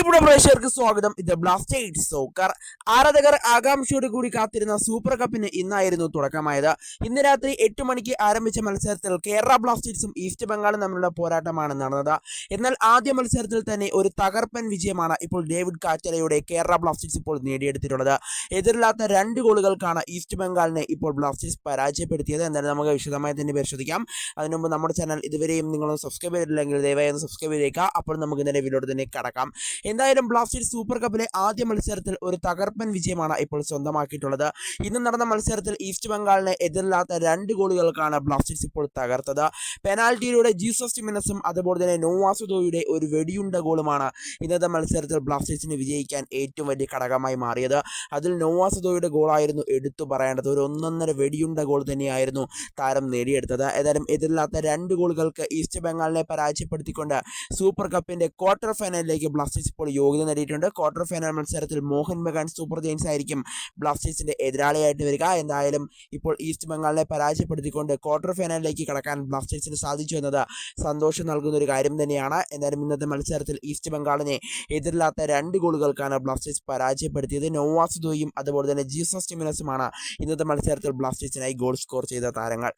പ്രിയപ്പെട്ട പ്രേക്ഷകർക്ക് സ്വാഗതം. ഇത് ബ്ലാസ്റ്റേഴ്സ് സോക്കർ ആരാധകർ ആകാംക്ഷയോട് കൂടി കാത്തിരുന്ന സൂപ്പർ കപ്പിന് ഇന്നായിരുന്നു തുടക്കമായത്. ഇന്ന് രാത്രി എട്ട് മണിക്ക് ആരംഭിച്ച മത്സരത്തിൽ കേരള ബ്ലാസ്റ്റേഴ്സും ഈസ്റ്റ് ബംഗാളും തമ്മിലുള്ള പോരാട്ടമാണ് നടന്നത്. എന്നാൽ ആദ്യ മത്സരത്തിൽ തന്നെ ഒരു തകർപ്പൻ വിജയമാണ് ഇപ്പോൾ ഡേവിഡ് കാറ്റലയുടെ കേരള ബ്ലാസ്റ്റേഴ്സ് ഇപ്പോൾ നേടിയെടുത്തിട്ടുള്ളത്. എതിരില്ലാത്ത രണ്ട് ഗോളുകൾക്കാണ് ഈസ്റ്റ് ബംഗാളിനെ ഇപ്പോൾ ബ്ലാസ്റ്റേഴ്സ് പരാജയപ്പെടുത്തിയത്. എന്നാലും നമുക്ക് വിശദമായി തന്നെ പരിശോധിക്കാം അതിനു മുമ്പ് നമ്മുടെ ചാനൽ ഇതുവരെയും നിങ്ങളൊന്ന് സബ്സ്ക്രൈബ് ചെയ്തിട്ടില്ലെങ്കിൽ ദയവായി ഒന്ന് സബ്സ്ക്രൈബ് ചെയ്തേക്കുക. അപ്പോൾ നമുക്ക് വീഡിയോ തന്നെ കടക്കാം. എന്തായാലും ബ്ലാസ്റ്റേഴ്സ് സൂപ്പർ കപ്പിലെ ആദ്യ മത്സരത്തിൽ ഒരു തകർപ്പൻ വിജയമാണ് ഇപ്പോൾ സ്വന്തമാക്കിയിട്ടുള്ളത്. ഇന്ന് നടന്ന മത്സരത്തിൽ ഈസ്റ്റ് ബംഗാളിനെ എതിരില്ലാത്ത രണ്ട് ഗോളുകൾക്കാണ് ബ്ലാസ്റ്റേഴ്സ് ഇപ്പോൾ തകർത്തത്. പെനാൽറ്റിയിലൂടെ ജീസസ് ടിമിനസും അതുപോലെ തന്നെ നോവാസുദോയുടെ ഒരു വെടിയുണ്ട ഗോളുമാണ് ഇന്നത്തെ മത്സരത്തിൽ ബ്ലാസ്റ്റേഴ്സിന് വിജയിക്കാൻ ഏറ്റവും വലിയ ഘടകമായി മാറിയത്. അതിൽ നോവാസുദോയുടെ ഗോളായിരുന്നു എടുത്തു പറയേണ്ടത്. ഒരു ഒന്നൊന്നര വെടിയുണ്ട ഗോൾ തന്നെയായിരുന്നു താരം നേടിയെടുത്തത്. ഏതായാലും എതിരില്ലാത്ത രണ്ട് ഗോളുകൾക്ക് ഈസ്റ്റ് ബംഗാളിനെ പരാജയപ്പെടുത്തിക്കൊണ്ട് സൂപ്പർ കപ്പിന്റെ ക്വാർട്ടർ ഫൈനലിലേക്ക് ബ്ലാസ്റ്റേഴ്സ് ഇപ്പോൾ യോഗ്യത നേടിയിട്ടുണ്ട്. ക്വാർട്ടർ ഫൈനൽ മത്സരത്തിൽ മോഹൻ ബഗാൻ സൂപ്പർ ജെയിൻസ് ആയിരിക്കും ബ്ലാസ്റ്റേഴ്സിന്റെ എതിരാളിയായിട്ട് വരിക. എന്തായാലും ഇപ്പോൾ ഈസ്റ്റ് ബംഗാളിനെ പരാജയപ്പെടുത്തിക്കൊണ്ട് ക്വാർട്ടർ ഫൈനലിലേക്ക് കടക്കാൻ ബ്ലാസ്റ്റേഴ്സിന് സാധിച്ചു എന്നത് സന്തോഷം നൽകുന്ന ഒരു കാര്യം തന്നെയാണ്. എന്തായാലും ഇന്നത്തെ മത്സരത്തിൽ ഈസ്റ്റ് ബംഗാളിനെ എതിരില്ലാത്ത രണ്ട് ഗോളുകൾക്കാണ് ബ്ലാസ്റ്റേഴ്സ് പരാജയപ്പെടുത്തിയത്. നോവാസുദോയും അതുപോലെ തന്നെ ജീസസ് ടിമിനസുമാണ് ഇന്നത്തെ മത്സരത്തിൽ ബ്ലാസ്റ്റേഴ്സിനായി ഗോൾ സ്കോർ ചെയ്ത താരങ്ങൾ.